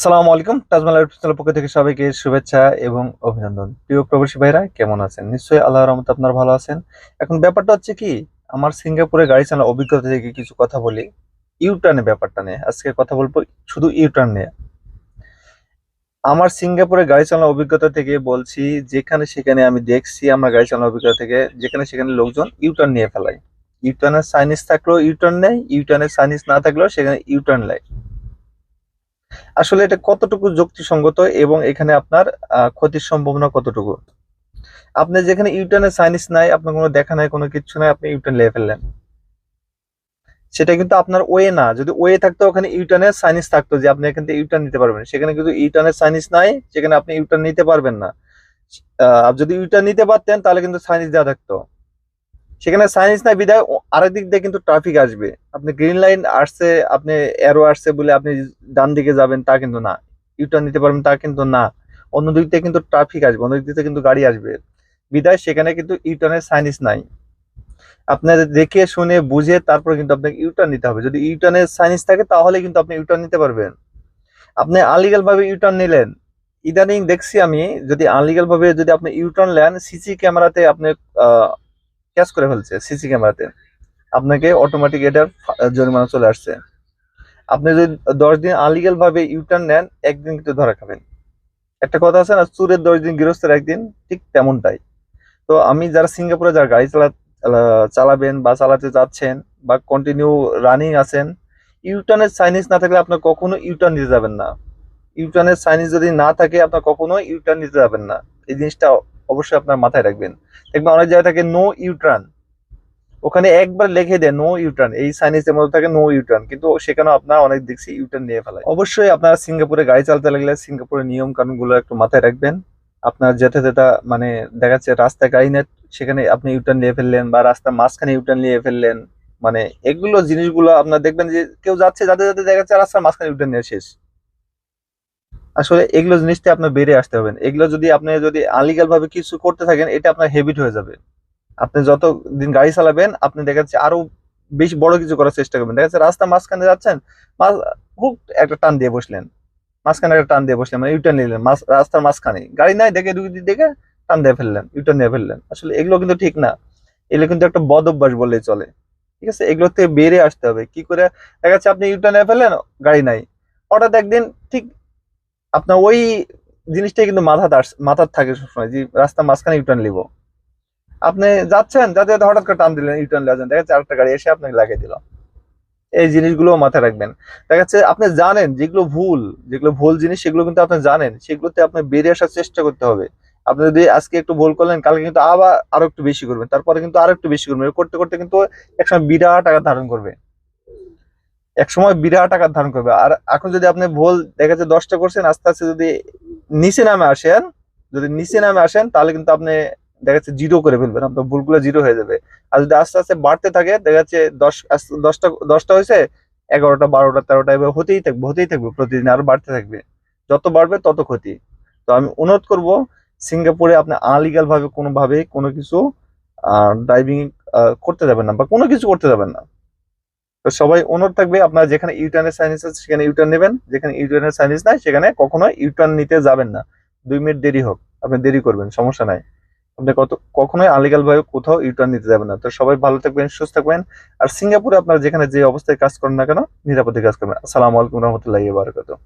আসসালামু আলাইকুম তাজমাল চ্যানেল পক্ষ থেকে সবাইকে শুভেচ্ছা এবং অভিনন্দন। প্রিয় প্রবাসী ভাইরা, কেমন আছেন? নিশ্চয়ই আল্লাহ রহমত আপনার ভালো আছেন। এখন ব্যাপারটা হচ্ছে কি, আমার সিঙ্গাপুরে গাড়ি চালানোর অভিজ্ঞতা থেকে কিছু কথা বলি। ইউটার্নের ব্যাপারটা নিয়ে। আজকে কথা বলব শুধু ইউটার্ন নিয়ে। আমার সিঙ্গাপুরে গাড়ি চালানোর অভিজ্ঞতা থেকে বলছি, যেখানে সেখানে আমি দেখছি আমার গাড়ি চালানোর অভিজ্ঞতা থেকে, যেখানে সেখানে লোকজন ইউটার্ন নিয়ে ফেলায়। ইউটার্নের সাইনিস থাকলেও ইউটার্ন নেয় ইউটার্নের সাইনিস না থাকলেও সেখানে ইউটার্ন নেয়। আসলে এটা কতটুকু যুক্তিসঙ্গত এবং এখানে আপনার ক্ষতির সম্ভাবনা কতটুকু? আপনি যেখানে ইউটার্নের সাইনিস নাই, আপনার কোনো দেখা নাই, কোনো কিছু নাই, আপনি ইউটার্ন লিয়ে ফেললেন। সেটা কিন্তু আপনার ওয়ে না। যদি ওয়ে থাকতো, ওখানে ইউটার্নের সাইনিস থাকতো যে আপনি এখান থেকে ইউটার্ন নিতে পারবেন। সেখানে কিন্তু ইউটার্নের সাইনিস নাই, সেখানে আপনি ইউটার্ন নিতে পারবেন না। যদি ইউটার্ন নিতে পারতেন, তাহলে কিন্তু সাইনিস দেওয়া থাকতো। সেখানে সাইনিস নাই বিদায় আরেক দিক দিয়ে কিন্তু ট্রাফিক আসবে। আপনি গ্রিন লাইন আসছে, আপনি এরো আসছে বলে আপনি ডান দিকে যাবেন, তা কিন্তু না। ইউটার্ন নিতে পারবেন, তা কিন্তু না। অন্য দিক থেকে কিন্তু ট্রাফিক আসবে, অন্য দিক থেকে কিন্তু গাড়ি আসবে। বিদায় সেখানে কিন্তু ইউটার্নের সাইনিস নাই। আপনার দেখে, শুনে, বুঝে তারপর কিন্তু আপনাকে ইউটার্ন নিতে হবে। যদি ইউটার্নের সাইনিস থাকে, তাহলে কিন্তু আপনি ইউটার্ন নিতে পারবেন। আপনি আনলিগাল ভাবে ইউটার্ন নিলেন। ইদানিং দেখছি আমি, যদি আনলিগাল ভাবে যদি আপনি ইউটার্ন নেন সিসি ক্যামেরাতে আপনি ক্যাচ করে ফেলছে সিসি ক্যামেরাতে। আপনাকে অটোমেটিক এটার জরিমানা চলে আসছে। আপনি যদি দশ দিন আনলিগাল ভাবে ইউটার্ন নেন, একদিন কিন্তু ধরা খাবেন। একটা কথা আছে না, চুরের দশ দিন, গৃহস্থের একদিন, ঠিক তেমনটাই। তো আমি যারা সিঙ্গাপুরে যারা গাড়ি চালা- চালাবেন বা চালাতে যাচ্ছেন বা কন্টিনিউ রানিং আছেন ইউটার্নের সাইনিস না থাকলে আপনার কখনো ইউটার্ন নিতে যাবেন না। ইউটার্নের সাইনিস যদি না থাকে, আপনার কখনো ইউটার্ন নিতে যাবেন না। এই জিনিসটা অবশ্যই আপনার মাথায় রাখবেন। দেখবেন অনেক জায়গায় থাকে নো ইউটার্ন ওখানে একবার লিখে দেয় নো ইউটার্ন এই সাইনিসের মধ্যে থাকে নো ইউটার্ন কিন্তু সেখানে আপনার অনেক দেখছি ইউটার্ন নিয়ে ফেলায়। অবশ্যই আপনারা সিঙ্গাপুরে গাড়ি চালাতে লাগলে সিঙ্গাপুরের নিয়ম কানুনগুলো একটু মাথায় রাখবেন। আপনার যেতে যেটা মানে দেখা যাচ্ছে রাস্তায় গাড়ি নেট সেখানে আপনি ইউটার্ন নিয়ে ফেললেন বা রাস্তার মাঝখানে ইউটার্ন নিয়ে ফেললেন। মানে এগুলো জিনিসগুলো আপনার দেখবেন যে কেউ যাচ্ছে, যাতে যাতে দেখা যাচ্ছে রাস্তার মাঝখানে ইউটার্ন নিয়ে শেষ। আসলে এগুলো জিনিসটা আপনার বেড়ে আসতে হবে। এগুলো যদি আপনি যদি আনলিগাল ভাবে কিছু করতে থাকেন, এটা আপনার হেবিট হয়ে যাবে। আপনি যত দিন গাড়ি চালাবেন, আপনি দেখা যাচ্ছে আরও বেশি বড় কিছু করার চেষ্টা করবেন। দেখা যাচ্ছে রাস্তা মাঝখানে যাচ্ছেন হুক, একটা টান দিয়ে বসলেন। মাঝখানে একটা টান দিয়ে বসলেন মানে ইউটার্ন নিলেন রাস্তার মাঝখানে। গাড়ি নাই দেখে, দুই দেখে টান দিয়ে ফেললেন ইউটার্ন দিয়ে ফেললেন। আসলে এগুলো কিন্তু ঠিক না। এগুলো কিন্তু একটা বদ অভ্যাস বললেই চলে। ঠিক আছে? এগুলো থেকে বেরিয়ে আসতে হবে। কি করে? দেখা যাচ্ছে আপনি ইউটার্ন নিয়ে ফেললেন, গাড়ি নাই। হঠাৎ একদিন ঠিক আপনার ওই জিনিসটাই কিন্তু আস মাথার থাকে সবসময়, যে রাস্তা মাঝখানে ইউটার্ন নিব। আপনি যাচ্ছেন, যাতে হঠাৎ করে টান দিলেন ইউটার্ন লেজেন দেখা যাচ্ছে আরেকটা গাড়ি এসে আপনাকে লাগিয়ে দিল। এই জিনিসগুলো মাথায় রাখবেন। দেখা যাচ্ছে আপনি জানেন যেগুলো ভুল যেগুলো ভুল জিনিস, সেগুলো কিন্তু আপনি জানেন। সেগুলোতে আপনি বেরিয়ে আসার চেষ্টা করতে হবে। আপনি যদি আজকে একটু ভুল করলেন, কালকে কিন্তু আবার আরও একটু বেশি করবেন। তারপরে কিন্তু আরও একটু বেশি করবেন। করতে করতে কিন্তু একসময় বিরাট টাকা ধারণ করবে। এক সময় বিরাট টাকা ধারণ করবে। আর এখন যদি আপনি ভুল দেখা যাচ্ছে দশটা করছেন, আস্তে আস্তে যদি নিচে নামে আসেন, যদি নিচে নামে আসেন, তাহলে কিন্তু আপনি দেখা যাচ্ছে জিরো করে ফেলবেন। আপনার ভুলগুলো জিরো হয়ে যাবে। আর যদি আস্তে আস্তে বাড়তে থাকে, দেখা যাচ্ছে দশ দশটা দশটা হয়েছে, এগারোটা, বারোটা, তেরোটা এবার হতেই থাকবে হতেই থাকবে প্রতিদিন আরও বাড়তে থাকবে। যত বাড়বে তত ক্ষতি। তো আমি অনুরোধ করব, সিঙ্গাপুরে আপনি আনলিগাল ভাবে কোনোভাবে কোনো কিছু ড্রাইভিং করতে যাবেন না বা কোনো কিছু করতে যাবেন না। তো সবাই অনুরোধ থাকবে, আপনারা যেখানে ইউটার্নের সাইনিস আছে সেখানে ইউটার্ন নেবেন, যেখানে ইউটার্নের সাইনিস নাই সেখানে কখনো ইউটার্ন নিতে যাবেন না। দুই মিনিট দেরি হোক, আপনি দেরি করবেন, সমস্যা নাই। আপনি কত, কখনোই আলিগালভাবে কোথাও ইউটার্ন নিতে যাবেন না। তো সবাই ভালো থাকবেন, সুস্থ থাকবেন। আর সিঙ্গাপুরে আপনারা যেখানে যে অবস্থায় কাজ করেন না কেন, নিরাপদে কাজ করবেন। আসসালামু আলাইকুম রহমতুল্লাহ বারাকাতুহু।